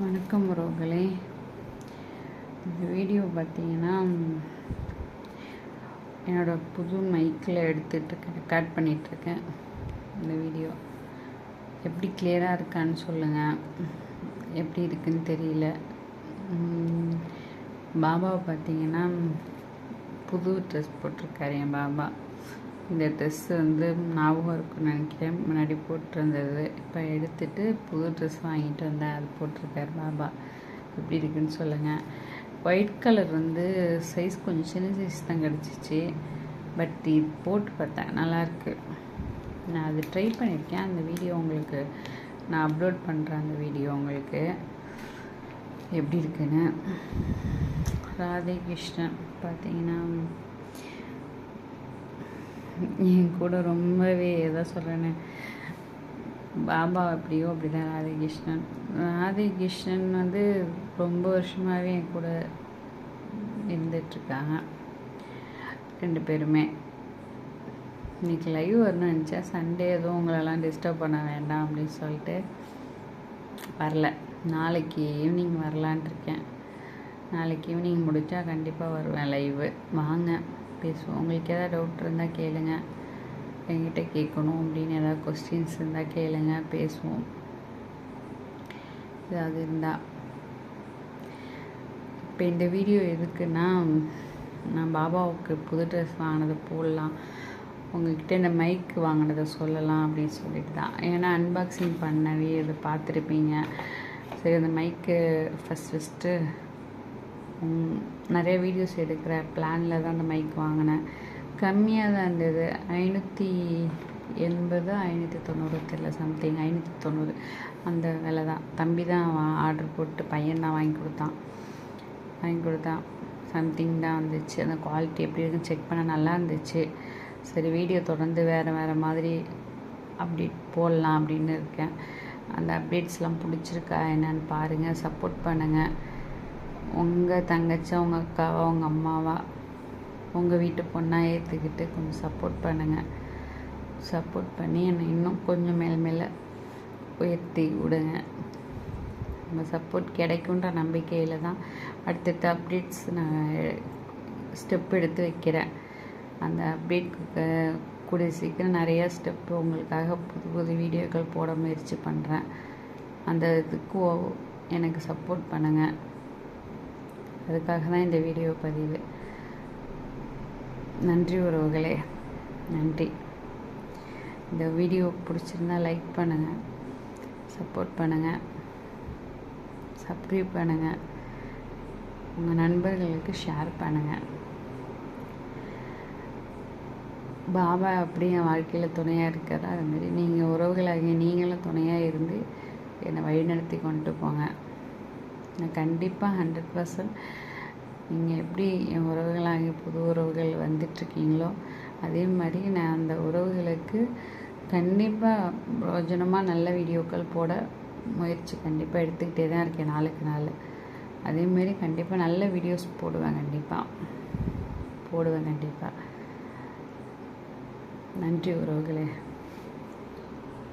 வணக்கம் உறவுகளே. இந்த வீடியோ பார்த்தீங்கன்னா என்னோடய புது மைக்கில் எடுத்துகிட்டு ரெக்கார்ட் பண்ணிகிட்ருக்கேன் இந்த வீடியோ. எப்படி கிளியராக இருக்கான்னு சொல்லுங்கள் எப்படி இருக்குன்னு தெரியல. பாபாவை பார்த்தீங்கன்னா புது ட்ரெஸ் போட்டிருக்காரு என் பாபா. இந்த ட்ரெஸ் வந்து ஞாபகம் இருக்குன்னு நினைக்கிறேன். முன்னாடி போட்டிருந்தது. இப்போ எடுத்துட்டு புது ட்ரெஸ் வாங்கிட்டு வந்தேன். அது போட்டிருக்காரு பாபா. எப்படி இருக்குன்னு சொல்லுங்கள் ஒயிட் கலர் வந்து சைஸ் கொஞ்சம் சின்ன சைஸ் தான் கிடச்சிச்சு. பட் இது போட்டு பார்த்தேன். நல்லாயிருக்கு நான் அது ட்ரை பண்ணியிருக்கேன். அந்த வீடியோ உங்களுக்கு நான் அப்லோட் பண்ணுறேன் அந்த வீடியோ உங்களுக்கு. எப்படி இருக்குன்னு. ராதே கிருஷ்ணன் பார்த்தீங்கன்னா என் கூட ரொம்பவே எதை சொல்கிறேன்னு பாபா எப்படியோ அப்படி தான் ராதிகிருஷ்ணன் வந்து ரொம்ப வருஷமாகவே என் கூட இருந்துட்டுருக்காங்க. ரெண்டு பேருமே. இன்னைக்கு லைவ் வரணும்னு நினச்சா சண்டே எதுவும் உங்களெல்லாம் டிஸ்டர்ப் பண்ண வேண்டாம் அப்படின்னு சொல்லிட்டு வரல. நாளைக்கு ஈவினிங் வரலான்ட்ருக்கேன் நாளைக்கு ஈவினிங் முடித்தா கண்டிப்பாக வருவேன் லைவு வாங்க. பேசுவோம். உங்களுக்கு எதாவது டவுட் இருந்தால் கேளுங்க. என்கிட்ட கேட்கணும் அப்படின்னு ஏதாவது கொஸ்டின்ஸ் இருந்தால் கேளுங்க. பேசுவோம். ஏதாவது இருந்தால் இப்போ இந்த வீடியோ எதுக்குன்னா நான் பாபாவுக்கு புது ட்ரெஸ் வாங்கினதை போடலாம். உங்ககிட்ட இந்த மைக் வாங்கினதை சொல்லலாம் அப்படின்னு சொல்லிட்டு தான். ஏன்னா அன்பாக்சிங் பண்ணவே அதை பார்த்துருப்பீங்க. சரி அந்த மைக்கு ஃபஸ்ட் ஃபஸ்ட்டு நிறைய வீடியோஸ் எடுக்கிற பிளானில் தான் அந்த மைக் வாங்கினேன். கம்மியாக தான் இருந்தது. ஐநூற்றி எண்பது ஐநூற்றி தொண்ணூறு தெரியல சம்திங் ஐநூற்றி தொண்ணூறு. அந்த விலை தான். தம்பி தான் ஆர்டர் போட்டு பையன் தான் வாங்கி கொடுத்தான். வாங்கி கொடுத்தான். சம்திங் தான் வந்துச்சு. அந்த குவாலிட்டி எப்படி இருக்குன்னு செக் பண்ண நல்லா இருந்துச்சு. சரி வீடியோ தொடர்ந்து வேறு வேறு மாதிரி அப்டேட் போடலாம் அப்படின்னு இருக்கேன். அந்த அப்டேட்ஸ்லாம் பிடிச்சிருக்கா என்னன்னு பாருங்கள் சப்போர்ட் பண்ணுங்கள் உங்கள் தங்கச்சி உங்கள் அக்காவா உங்கள் அம்மாவா உங்கள் வீட்டு பொண்ணாக ஏற்றுக்கிட்டு கொஞ்சம் சப்போர்ட் பண்ணுங்கள் சப்போர்ட் பண்ணி என்னை இன்னும் கொஞ்சம் மேல் மேலே உயர்த்தி விடுங்க. உங்கள் சப்போர்ட் கிடைக்குன்ற நம்பிக்கையில் தான் அடுத்தடுத்த அப்டேட்ஸ் நான் ஸ்டெப் எடுத்து வைக்கிறேன். அந்த அப்டேட் கூடிய சீக்கிரம் நிறையா ஸ்டெப்பு உங்களுக்காக புது புது வீடியோக்கள் போட முயற்சி பண்ணுறேன் அந்த இதுக்கு ஓ- எனக்கு சப்போர்ட் பண்ணுங்கள் அதுக்காக தான் இந்த வீடியோ பதிவு. நன்றி உறவுகளே. நன்றி. இந்த வீடியோ பிடிச்சிருந்தா லைக் பண்ணுங்கள் சப்போர்ட் பண்ணுங்கள் சப்ஸ்கிரைப் பண்ணுங்கள் உங்கள் நண்பர்களுக்கு ஷேர் பண்ணுங்கள் பாபா அப்படி என் வாழ்க்கையில் துணையாக இருக்கிறதா அதுமாரி நீங்கள் உறவுகளாகிய நீங்களும் துணையாக இருந்து என்னை வழிநடத்தி கொண்டு போங்க. நான் கண்டிப்பாக ஹண்ட்ரட் பர்சன்ட் நீங்கள் எப்படி என் உறவுகளாகி புது உறவுகள் வந்துட்டுருக்கீங்களோ அதே மாதிரி நான் அந்த உறவுகளுக்கு கண்டிப்பாக பிரயோஜனமாக நல்ல வீடியோக்கள் போட முயற்சி கண்டிப்பாக எடுத்துக்கிட்டே தான் இருக்கேன் நாளுக்கு நாள். அதேமாரி கண்டிப்பாக நல்ல வீடியோஸ் போடுவேன் கண்டிப்பாக போடுவேன் கண்டிப்பாக நன்றி உறவுகளே.